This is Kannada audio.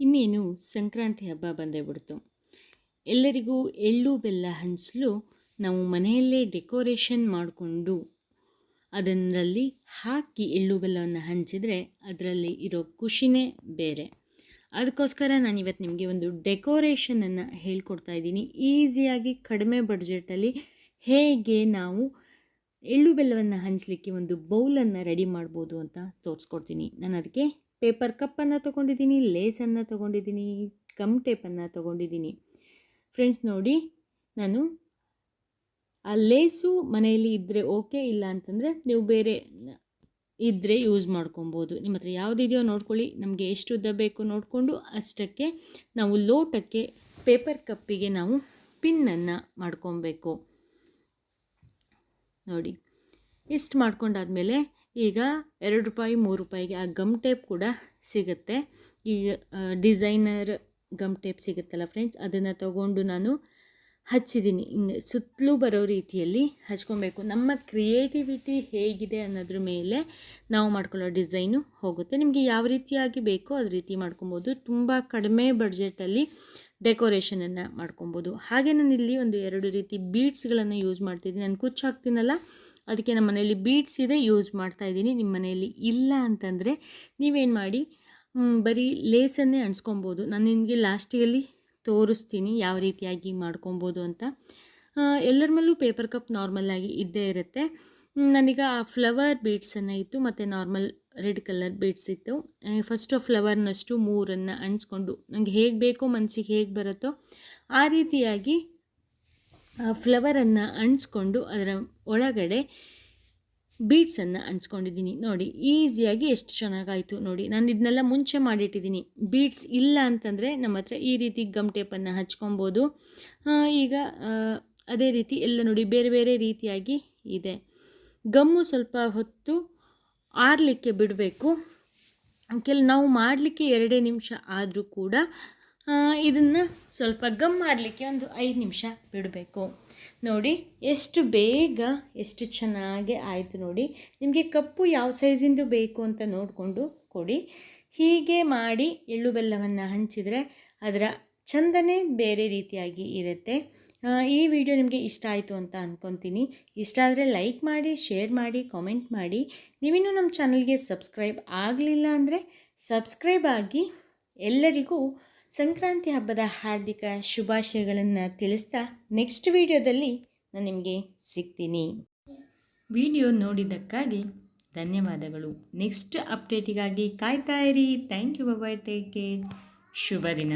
ಇನ್ನೇನು ಸಂಕ್ರಾಂತಿ ಹಬ್ಬ ಬಂದೇ ಬಿಡ್ತು ಎಲ್ಲರಿಗೂ ಎಳ್ಳು ಬೆಲ್ಲ ಹಂಚಲು ನಾವು ಮನೆಯಲ್ಲೇ ಡೆಕೋರೇಷನ್ ಮಾಡಿಕೊಂಡು ಅದರಲ್ಲಿ ಹಾಕಿ ಎಳ್ಳು ಬೆಲ್ಲವನ್ನು ಹಂಚಿದರೆ ಅದರಲ್ಲಿ ಇರೋ ಖುಷಿನೇ ಬೇರೆ. ಅದಕ್ಕೋಸ್ಕರ ನಾನು ಇವತ್ತು ನಿಮಗೆ ಒಂದು ಡೆಕೋರೇಷನನ್ನು ಹೇಳ್ಕೊಡ್ತಾ ಇದ್ದೀನಿ. ಈಸಿಯಾಗಿ ಕಡಿಮೆ ಬಡ್ಜೆಟಲ್ಲಿ ಹೇಗೆ ನಾವು ಎಳ್ಳು ಬೆಲ್ಲವನ್ನು ಹಂಚಲಿಕ್ಕೆ ಒಂದು ಬೌಲನ್ನು ರೆಡಿ ಮಾಡ್ಬೋದು ಅಂತ ತೋರಿಸ್ಕೊಡ್ತೀನಿ. ನಾನು ಅದಕ್ಕೆ ಪೇಪರ್ ಕಪ್ಪನ್ನು ತೊಗೊಂಡಿದ್ದೀನಿ, ಲೇಸನ್ನು ತೊಗೊಂಡಿದ್ದೀನಿ, ಗಮ್ ಟೇಪನ್ನು ತೊಗೊಂಡಿದ್ದೀನಿ. ಫ್ರೆಂಡ್ಸ್ ನೋಡಿ, ನಾನು ಆ ಲೇಸು ಮನೆಯಲ್ಲಿ ಇದ್ದರೆ ಓಕೆ, ಇಲ್ಲ ಅಂತಂದರೆ ನೀವು ಬೇರೆ ಇದ್ದರೆ ಯೂಸ್ ಮಾಡ್ಕೊಬೋದು. ನಿಮ್ಮ ಹತ್ರ ಯಾವುದಿದೆಯೋ ನೋಡ್ಕೊಳ್ಳಿ, ನಮಗೆ ಎಷ್ಟು ಉದ್ದ ಬೇಕು ನೋಡಿಕೊಂಡು ಅಷ್ಟಕ್ಕೆ ನಾವು ಲೋಟಕ್ಕೆ, ಪೇಪರ್ ಕಪ್ಪಿಗೆ ನಾವು ಪಿನ್ನನ್ನು ಮಾಡ್ಕೊಬೇಕು. ನೋಡಿ, ಇಷ್ಟು ಮಾಡ್ಕೊಂಡಾದಮೇಲೆ ಈಗ ಎರಡು ರೂಪಾಯಿ ಮೂರು ರೂಪಾಯಿಗೆ ಆ ಗಮ್ ಟೇಪ್ ಕೂಡ ಸಿಗುತ್ತೆ. ಈ ಡಿಸೈನರ್ ಗಮ್ ಟೇಪ್ ಸಿಗುತ್ತಲ್ಲ ಫ್ರೆಂಡ್ಸ್ ಅದನ್ನು ತಗೊಂಡು ನಾನು ಹಚ್ಚಿದ್ದೀನಿ ಹಿಂಗೆ ಸುತ್ತಲೂ ಬರೋ ರೀತಿಯಲ್ಲಿ ಹಚ್ಕೊಬೇಕು. ನಮ್ಮ ಕ್ರಿಯೇಟಿವಿಟಿ ಹೇಗಿದೆ ಅನ್ನೋದ್ರ ಮೇಲೆ ನಾವು ಮಾಡ್ಕೊಳ್ಳೋ ಡಿಸೈನು ಹೋಗುತ್ತೆ. ನಿಮಗೆ ಯಾವ ರೀತಿಯಾಗಿ ಬೇಕೋ ಅದ ರೀತಿ ಮಾಡ್ಕೊಬೋದು. ತುಂಬ ಕಡಿಮೆ ಬಡ್ಜೆಟಲ್ಲಿ ಡೆಕೋರೇಷನನ್ನು ಮಾಡ್ಕೊಬೋದು. ಹಾಗೆ ನಾನು ಇಲ್ಲಿ ಒಂದು ಎರಡು ರೀತಿ ಬೀಡ್ಸ್ಗಳನ್ನು ಯೂಸ್ ಮಾಡ್ತಿದ್ದೀನಿ. ನಾನು ಕುಚ್ಚು ಹಾಕ್ತೀನಲ್ಲ ಅದಕ್ಕೆ ನಮ್ಮ ಮನೆಯಲ್ಲಿ ಬೀಟ್ಸ್ ಇದೆ ಯೂಸ್ ಮಾಡ್ತಾ ಇದ್ದೀನಿ. ನಿಮ್ಮ ಮನೆಯಲ್ಲಿ ಇಲ್ಲ ಅಂತಂದರೆ ನೀವೇನು ಮಾಡಿ ಬರೀ ಲೇಸನ್ನೇ ಅಣಿಸ್ಕೊಬೋದು ನಾನು ನಿಮಗೆ ಲಾಸ್ಟಿಯಲ್ಲಿ ತೋರಿಸ್ತೀನಿ ಯಾವ ರೀತಿಯಾಗಿ ಮಾಡ್ಕೊಬೋದು ಅಂತ. ಎಲ್ಲರ ಮೇಲೂ ಪೇಪರ್ ಕಪ್ ನಾರ್ಮಲ್ಲಾಗಿ ಇದ್ದೇ ಇರುತ್ತೆ. ನನಗೆ ಆ ಫ್ಲವರ್ ಬೀಡ್ಸನ್ನು ಇತ್ತು, ಮತ್ತು ನಾರ್ಮಲ್ ರೆಡ್ ಕಲರ್ ಬೀಡ್ಸ್ ಇತ್ತು. ಫಸ್ಟು ಫ್ಲವರ್ನಷ್ಟು ಮೂರನ್ನು ಅಣಿಸ್ಕೊಂಡು ನನಗೆ ಹೇಗೆ ಬೇಕೋ ಮನಸ್ಸಿಗೆ ಹೇಗೆ ಬರುತ್ತೋ ಆ ರೀತಿಯಾಗಿ ಫ್ಲವರನ್ನು ಅಂಟಿಸ್ಕೊಂಡು ಅದರ ಒಳಗಡೆ ಬೀಡ್ಸನ್ನು ಅಂಟಿಸ್ಕೊಂಡಿದ್ದೀನಿ. ನೋಡಿ, ಈಸಿಯಾಗಿ ಎಷ್ಟು ಚೆನ್ನಾಗಾಯಿತು ನೋಡಿ. ನಾನು ಇದನ್ನೆಲ್ಲ ಮುಂಚೆ ಮಾಡಿಟ್ಟಿದ್ದೀನಿ. ಬೀಡ್ಸ್ ಇಲ್ಲ ಅಂತಂದರೆ ನಮ್ಮ ಹತ್ರ ಈ ರೀತಿ ಗಮ್ ಟೇಪನ್ನು ಹಚ್ಕೊಬೋದು. ಈಗ ಅದೇ ರೀತಿ ಎಲ್ಲ ನೋಡಿ, ಬೇರೆ ಬೇರೆ ರೀತಿಯಾಗಿ ಇದೆ. ಗಮ್ಮು ಸ್ವಲ್ಪ ಹೊತ್ತು ಆರಲಿಕ್ಕೆ ಬಿಡಬೇಕು. ಕೆಲ, ನಾವು ಮಾಡಲಿಕ್ಕೆ ಎರಡೇ ನಿಮಿಷ ಆದರೂ ಕೂಡ ಇದನ್ನು ಸ್ವಲ್ಪ ಗಮ್ ಮಾಡಲಿಕ್ಕೆ ಒಂದು ಐದು ನಿಮಿಷ ಬಿಡಬೇಕು. ನೋಡಿ, ಎಷ್ಟು ಬೇಗ ಎಷ್ಟು ಚೆನ್ನಾಗಿ ಆಯಿತು ನೋಡಿ. ನಿಮಗೆ ಕಪ್ಪು ಯಾವ ಸೈಜಿಂದು ಬೇಕು ಅಂತ ನೋಡಿಕೊಂಡು ಕೊಡಿ. ಹೀಗೆ ಮಾಡಿ ಎಳ್ಳು ಬೆಲ್ಲವನ್ನು ಹಂಚಿದರೆ ಅದರ ಚಂದನೇ ಬೇರೆ ರೀತಿಯಾಗಿ ಇರುತ್ತೆ. ಈ ವಿಡಿಯೋ ನಿಮಗೆ ಇಷ್ಟ ಆಯಿತು ಅಂತ ಅಂದ್ಕೊತೀನಿ ಇಷ್ಟ ಆದರೆ ಲೈಕ್ ಮಾಡಿ, ಶೇರ್ ಮಾಡಿ, ಕಾಮೆಂಟ್ ಮಾಡಿ. ನೀವಿನ್ನೂ ನಮ್ಮ ಚಾನಲ್ಗೆ ಸಬ್ಸ್ಕ್ರೈಬ್ ಆಗಲಿಲ್ಲ ಅಂದರೆ ಸಬ್ಸ್ಕ್ರೈಬ್ ಆಗಿ ಎಲ್ಲರಿಗೂ ಸಂಕ್ರಾಂತಿ ಹಬ್ಬದ ಹಾರ್ದಿಕ ಶುಭಾಶಯಗಳನ್ನು ತಿಳಿಸ್ತಾ ನೆಕ್ಸ್ಟ್ ವಿಡಿಯೋದಲ್ಲಿ ನಾನು ನಿಮಗೆ ಸಿಗ್ತೀನಿ. ವಿಡಿಯೋ ನೋಡಿದ್ದಕ್ಕಾಗಿ ಧನ್ಯವಾದಗಳು. ನೆಕ್ಸ್ಟ್ ಅಪ್ಡೇಟಿಗಾಗಿ ಕಾಯ್ತಾ ಇರಿ. Thank you bye take care ಶುಭ ದಿನ